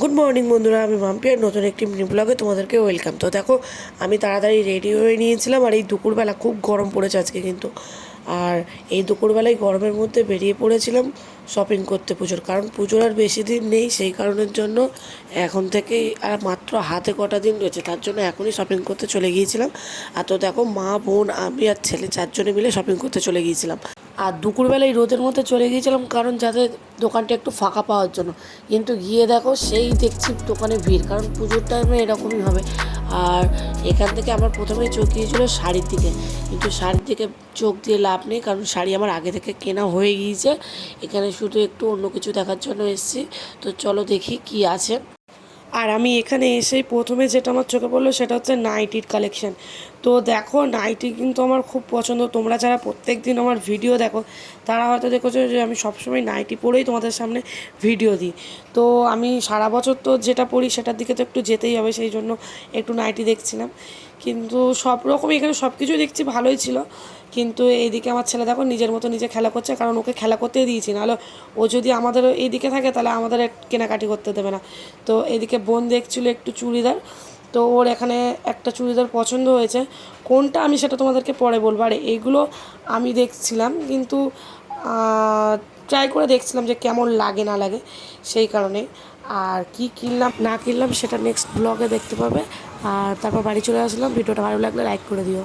Good morning বন্ধুরা। আমি মাম্পিয়ার নতুন একটি মিনি ব্লগে তোমাদেরকে ওয়েলকাম তো দেখো, আমি তাড়াতাড়ি রেডি হয়ে নিয়েছিলাম আর এই দুপুরবেলা খুব গরম পড়েছে আজকে কিন্তু। আর এই দুপুরবেলায় গরমের মধ্যে বেরিয়ে পড়েছিলাম শপিং করতে পুজোর। কারণ পুজোর আর বেশি দিন নেই, সেই কারণের জন্য এখন থেকেই আর মাত্র হাতে কটা দিন রয়েছে, তার জন্য এখনই শপিং করতে চলে গিয়েছিলাম। আর তো দেখো, মা, বোন, আমি আর ছেলে চারজনে মিলে শপিং করতে চলে গিয়েছিলাম। আর দুপুরবেলায় রোদের মধ্যে চলে গিয়েছিলাম কারণ যাতে দোকানটা একটু ফাঁকা পাওয়ার জন্য। কিন্তু গিয়ে দেখো সেই দেখছি দোকানে ভিড়, কারণ পুজোর টাইমে এরকমই হবে। আর এখান থেকে আমার প্রথমেই চোখ গিয়েছিল শাড়ির দিকে। কিন্তু শাড়ির দিকে চোখ দিয়ে লাভ নেই, কারণ শাড়ি আমার আগে থেকে কেনা হয়ে গিয়েছে। এখানে শুধু একটু অন্য কিছু দেখার জন্য এসেছি। তো চলো দেখি কি আছে। আর আমি এখানে এসেই প্রথমে যেটা আমার চোখে পড়ল সেটা হচ্ছে নাইটির কালেকশন তো দেখো, নাইটি কিন্তু আমার খুব পছন্দ। তোমরা যারা প্রত্যেক দিন আমার ভিডিও দেখো, তারা হয়তো দেখেছ যে আমি সবসময় নাইটি পরেই তোমাদের সামনে ভিডিও দিই। তো আমি সারা বছর তো যেটা পড়ি সেটার দিকে তো একটু যেতেই হবে, সেই জন্য একটু নাইটি দেখছিলাম। কিন্তু সব রকম এখানে সব কিছুই দেখছি, ভালোই ছিল। কিন্তু এইদিকে আমার ছেলে দেখো, নিজের মতো নিজে খেলা করছে, কারণ ওকে খেলা করতেই দিয়েছি। নাহলে ও যদি আমাদের এইদিকে থাকে, তাহলে আমাদের কেনাকাটি করতে দেবে না। তো এদিকে বোন দেখছিল একটু চুড়িদার। তো ওর এখানে একটা চুড়িদার পছন্দ হয়েছে। কোনটা আমি সেটা তোমাদেরকে পরে বলব। আর এইগুলো আমি দেখছিলাম, কিন্তু ট্রাই করে দেখছিলাম যে কেমন লাগে, না লাগে, সেই কারণে। আর কি কিনলাম, না কিনলাম, সেটা নেক্সট ব্লগে দেখতে পাবে। আর তারপর বাড়ি চলে আসলাম। ভিডিওটা ভালো লাগলে লাইক করে দিও।